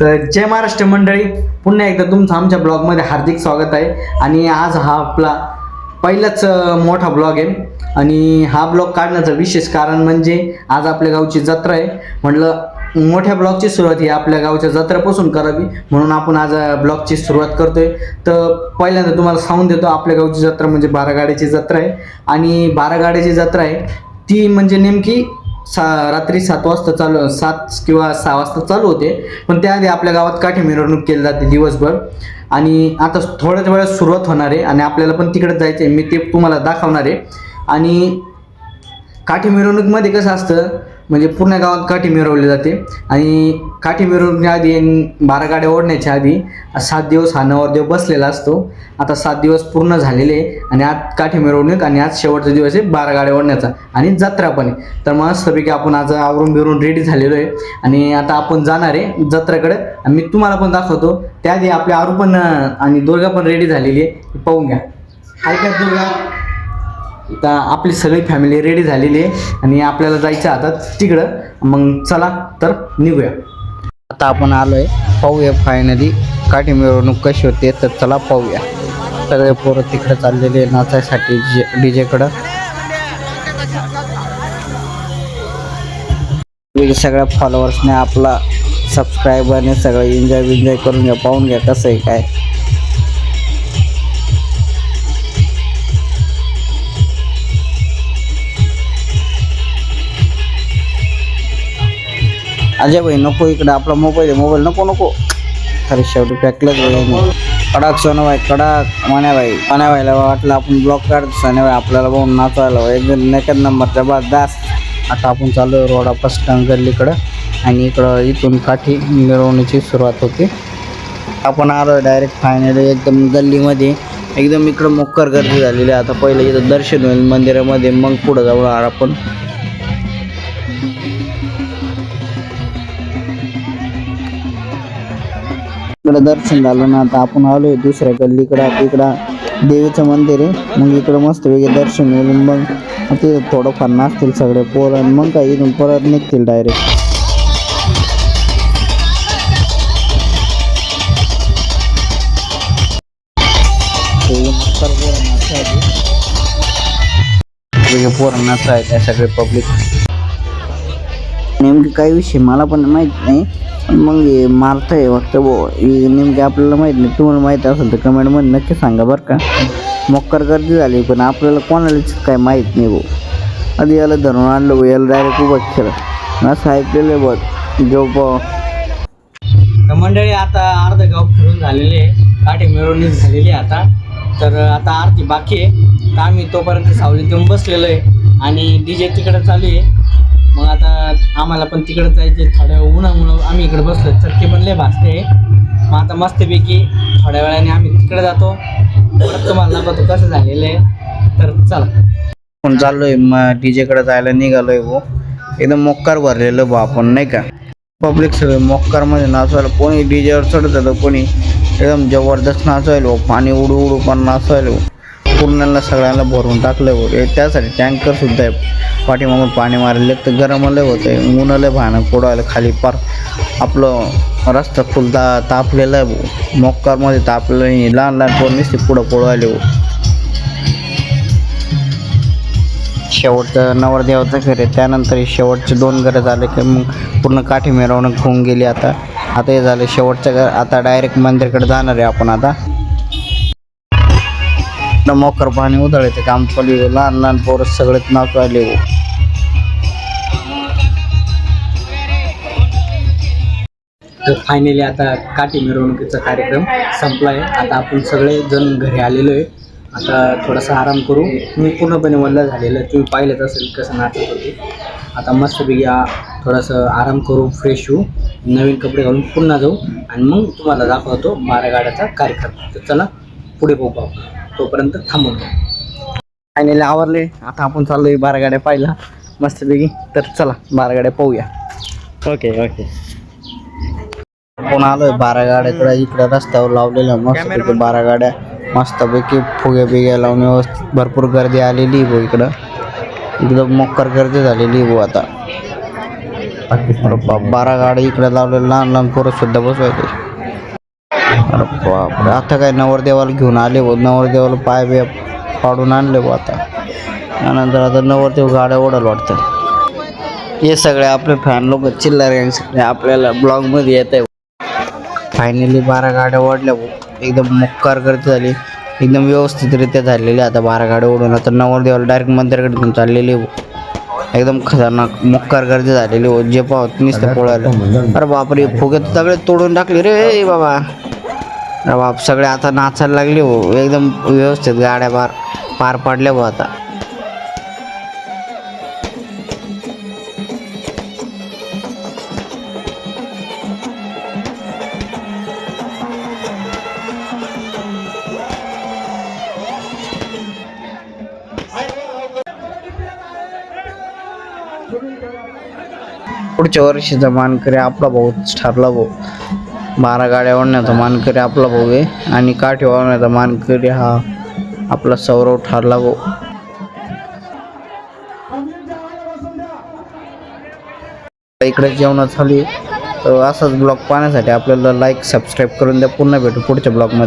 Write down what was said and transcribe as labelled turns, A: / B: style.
A: तर जय महाराष्ट्र मंडळी पुन्हा एकदा तुमचं आमच्या ब्लॉगमध्ये हार्दिक स्वागत आहे. आणि आज हा आपला पहिलाच मोठा ब्लॉग आहे. आणि हा ब्लॉग काढण्याचं विशेष कारण म्हणजे आज आपल्या गावची जत्रा आहे. म्हटलं मोठ्या ब्लॉगची सुरुवात ही आपल्या गावच्या जत्रेपासून करावी. म्हणून आपण आज ब्लॉगची सुरुवात करतोय. तर पहिल्यांदा तुम्हाला सांगून देतो आपल्या गावची जत्रा म्हणजे बारागाड्याची जत्रा आहे. आणि बारागाड्याची जत्रा आहे ती म्हणजे नेमकी सा रात्री सात वाजता चालू सात किंवा सहा वाजता चालू होते. पण त्याआधी आपल्या गावात काठी मिरवणूक केली जाते दिवसभर. आणि आता थोड्याच वेळात सुरुवात होणार आहे. आणि आपल्याला पण तिकडे जायचं आहे मी ते तुम्हाला दाखवणार आहे. आणि काठी मिरवणूकमध्ये कसं असतं म्हणजे पूर्ण गावात काठी मिरवली जाते आणि काठी मिरवणुकीच्या आधी बारा गाड्या ओढण्याच्या आधी सात दिवस हा नवरदेव बसलेला असतो. आता सात दिवस पूर्ण झालेले आहे आणि आज काठी मिरवणूक आणि आज शेवटचा दिवस आहे बारा गाड्या ओढण्याचा आणि जत्रा पण आहे. तर मस्तपैकी आपण आज आवरून बिरून रेडी झालेलो आहे आणि आता आपण जाणार आहे जत्रेकडे आणि मी तुम्हाला पण दाखवतो. त्याआधी आपले आरू पण आणि दुर्गा पण रेडी झालेली आहे. पाहून घ्या. ऐका दुर्गा. आता आपली सगळी फॅमिली रेडी झालेली आहे आणि आपल्याला जायचं आता तिकडं. मग चला तर निघूया. आता आपण आलोय पाहूया फायनली काठी मिरवणूक कशी होते तर चला पाहूया. सगळे पोरं तिकडे चाललेले नाचायसाठी जे डी जेकडं सगळ्या फॉलोअर्सने आपला सबस्क्राईबरने सगळं एन्जॉय विन्जॉय करून घ्या पाहून घ्या कसं आहे काय. अजय भाई नको इकडे आपला मोबाईल आहे मोबाईल नको नको. अरे शेवटी फेकलंच वेळ कडक सोनं भाई कडक मान्या भाई मान्या भाईला वाटलं आपण ब्लॉक काढतो सोन्या भाई आपल्याला बघून नाचायला एकदम नेकद नंबर दास आता आपण चालू आहे रोडा फर्स्ट गल्लीकडं आणि इकडं इथून काठी मिरवण्याची सुरुवात होते. आपण आलो डायरेक्ट फायनली एकदम गल्लीमध्ये. एकदम इकडं मोक्कर गर्दी झालेली आहे. आता पहिलं इथं दर्शन होईल मंदिरामध्ये मग पुढं जाऊ आपण. इकडं दर्शन झालं ना आता आपण आलोय दुसऱ्या गल्लीकडं आता इकडं देवीचं मंदिर आहे मग इकडं मस्त वेगळे दर्शन होईल मग तिथं थोडंफार नाचतील सगळे पोरण आणि मग काय इथून परत निघतील डायरेक्ट पोरं आहे त्या सगळे पब्लिक नेमके काही विषय मला पण माहीत नाही. पण मग हे आहे वाटतं बो हे नेमके आपल्याला माहीत नाही. तुम्हाला माहीत असेल तर कमेंटमध्ये नक्की सांगा बरं का. मोक्कर गर्दी झाली पण आपल्याला कोणालाच काय माहीत नाही भाऊ. आधी याला धरून आणलं भाऊ. याला डायरेक्ट उभं केलं. असं ऐकलेलं आहे बघ. जो तर मंडळी आता अर्ध गाव फिरून झालेले काठी मिरवणूक झालेली आहे आता. तर आता आरती बाकी आहे. तर आम्ही तोपर्यंत सावली येऊन बसलेलो आहे. आणि डी जे तिकडं चालू आहे. मग आता आम्हाला पण तिकडं जायचे थोड्या उन्हामुळं. आम्ही इकडे बसलो चटके पण लय भासते मग आता मस्तपैकी थोड्या वेळाने आम्ही तिकडे जातो. तुम्हाला दाखवतो कसं झालेलं आहे. तर चला. आपण चाललोय मग डी जायला निघालोय भाऊ. एकदम मोक्कार भरलेलं भाऊ आपण नाही का? पब्लिक सगळं मोक्कारमध्ये नाचवायला कोणी डी जेवर चढत होतं कोणी एकदम जबरदस्त नाचवायला भाऊ. पाणी उडू उडू पण नाचवायला पूर्णाला सगळ्यांना भरून टाकलं भाऊ त्यासाठी टँकर सुद्धा आहे. पाठीमागून पाणी मारले तर गरम होते उन्हाले ऊन लय भयानक पडवायला खाली पार. आपलं रस्ता फुल तापलेला तापलेलं आहे मोक्कारमध्ये तापलेलं नाही. लहान लहान पोर नुसते पुढं आले शेवटचं नवरदेवाचं घर आहे. त्यानंतर शेवटचे दोन घरं झाले की मग पूर्ण काठी मिरवणूक होऊन गेली आता. आता हे झालं शेवटचं घर. आता डायरेक्ट मंदिरकडे जाणार आहे आपण आता. इथनं मोकर पाणी उधळायचं काम चालू लहान लहान पोरं सगळेच नाचवायले हो. तर फायनली आता काठी मिरवणुकीचा कार्यक्रम संपला आहे आता आपण सगळे जण घरी आलेलो आहे. आता थोडासा आराम करू. मी पूर्णपणे वल्ला झालेलं आहे. तुम्ही पाहिलंच असेल कसं नाटक होते. आता मस्तपैकी थोडंसं आराम करू फ्रेश होऊ. नवीन कपडे घालून पुन्हा जाऊ. आणि मग तुम्हाला दाखवतो बारा गाड्याचा कार्यक्रम. तर चला पुढे बघू आपण तोपर्यंत थांबून फायनली आवरले. आता आपण चाललोय बारा गाड्या पाहिला मस्तपैकी. तर चला बारा गाड्या पाहूया. ओके ओके आपण आलोय? बारा गाड्याकडे इकडे रस्त्यावर लावलेल्या मस्तपैकी बारा गाड्या मस्तपैकी फुगे बिगे लावून व्यवस्थित भरपूर गर्दी आलेली आहे भाऊ इकडं. एकदम मोक्कर गर्दी झालेली आहे भाऊ आता.
B: बारा गाड्या इकडे लावले लहान लहान पोरं सुद्धा बसवायचे. अरे बापरे आता काय नवरदेवाला घेऊन आले हो नवरदेवाला पाय बिय पाडून आणले हो आता. त्यानंतर आता नवरदेव गाड्या ओढायला वाटतं. हे सगळे आपले फॅन लोक चिल्लर गँग सगळे आपल्याला ब्लॉगमध्ये येत आहे फायनली बारा गाड्या ओढल्या. एकदम मुक्कार करते झाली. एकदम व्यवस्थितरित्या झालेली आता बारा गाड्या ओढून. आता नवरदेवाला डायरेक्ट मंदिराकडे घेऊन चाललेली. एकदम खतरनाक मुक्कार गर्दी झालेली हो जे पाहत नुसतं पोळायला. अरे बापरे फुगे सगळे तोडून टाकले रे. बाबा. बाप सगळे आता नाचायला लागले हो. एकदम व्यवस्थित गाड्या पार पार पडल्या भाऊ आता. पुढच्या वर्षीचा मानकरी आपला भाऊ ठरला भाऊ. बारा गाड्या ओढण्याचा मानकरी आपला भाऊ आहे. आणि काठी ओढण्याचा मानकरी हा आपला सौरव ठरला भाऊ. इकडे जेवण झाली तर असाच ब्लॉग पाहण्यासाठी आपल्याला लाईक सबस्क्राईब करून द्या. पुन्हा भेटू पुढच्या ब्लॉगमध्ये.